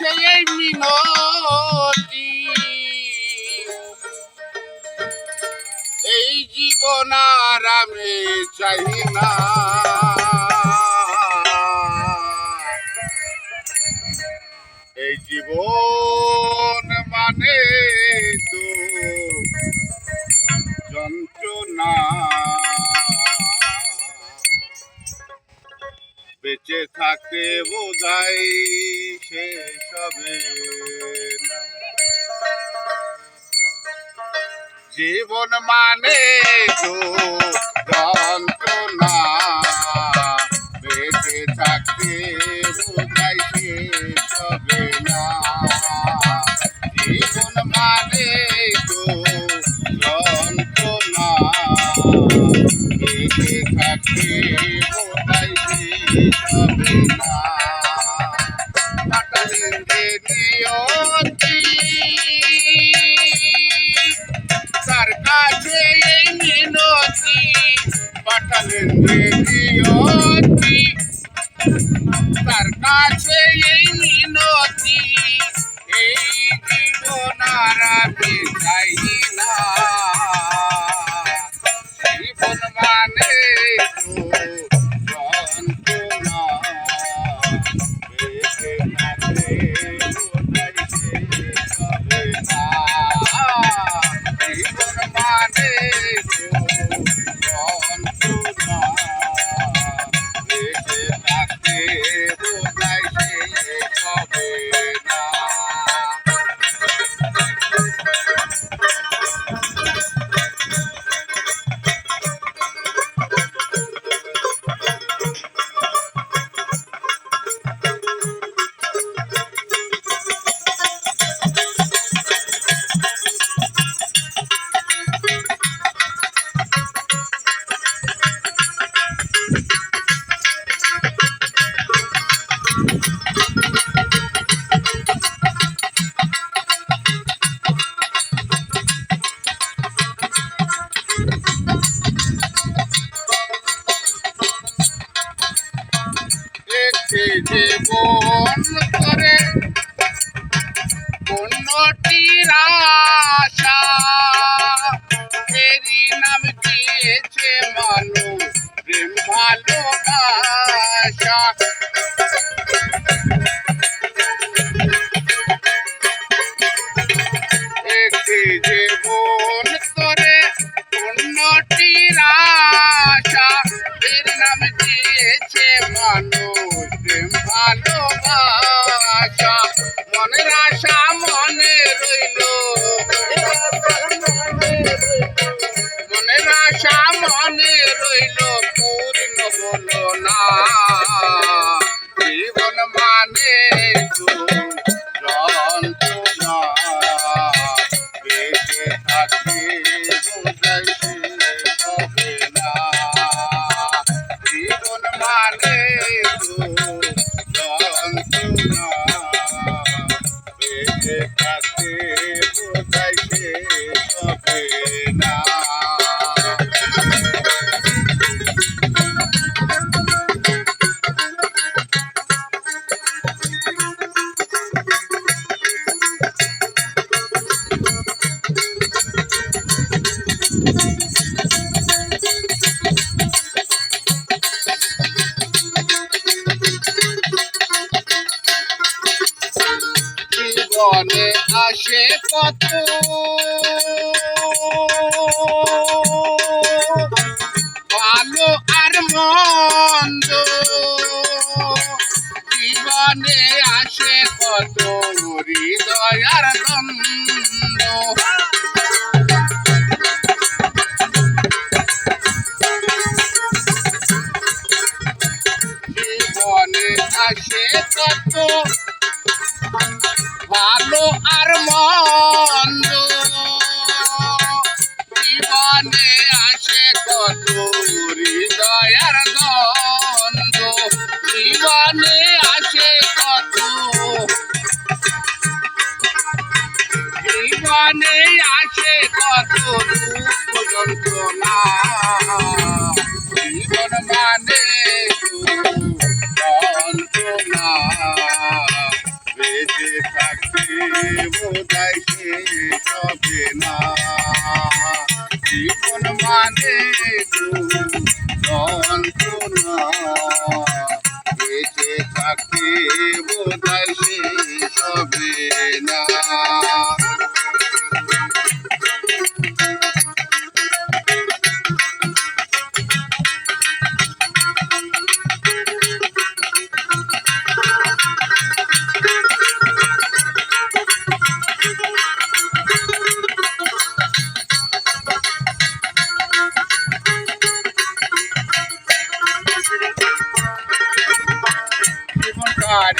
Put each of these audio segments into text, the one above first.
কাছে এই মিনতি। এই জীবন আর আমি চাই না। এই জীবন মানে তো যন্ত্রণা। বেঁচে থাকতে বোঝাই হবে না। জীবন মানে তো কাছে এই মিনতি পাঠালেন নিয়তি তার কাছে জীবন করে অন্যটির আশা। নাম দিয়েছে মানুষ প্রেম ভালোবাসা। মনে রইল পূর্ণ হলো না জীবন মানে জীবনে আসে কত? ভালো আর জীবনে আসে কত? জীবনে আসে কত যন্ত্রণা জীবন মানে যন্ত্রণা বেঁচে বোধায় শেষ হবে না জীবন মানে যন্ত্রণা বেঁচে থাকতে শেষ হবে না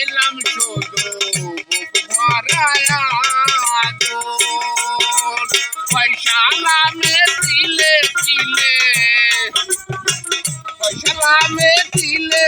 পেলাম শুধু পয়সা নামে দিলে দিলে পয়সা নামে দিলে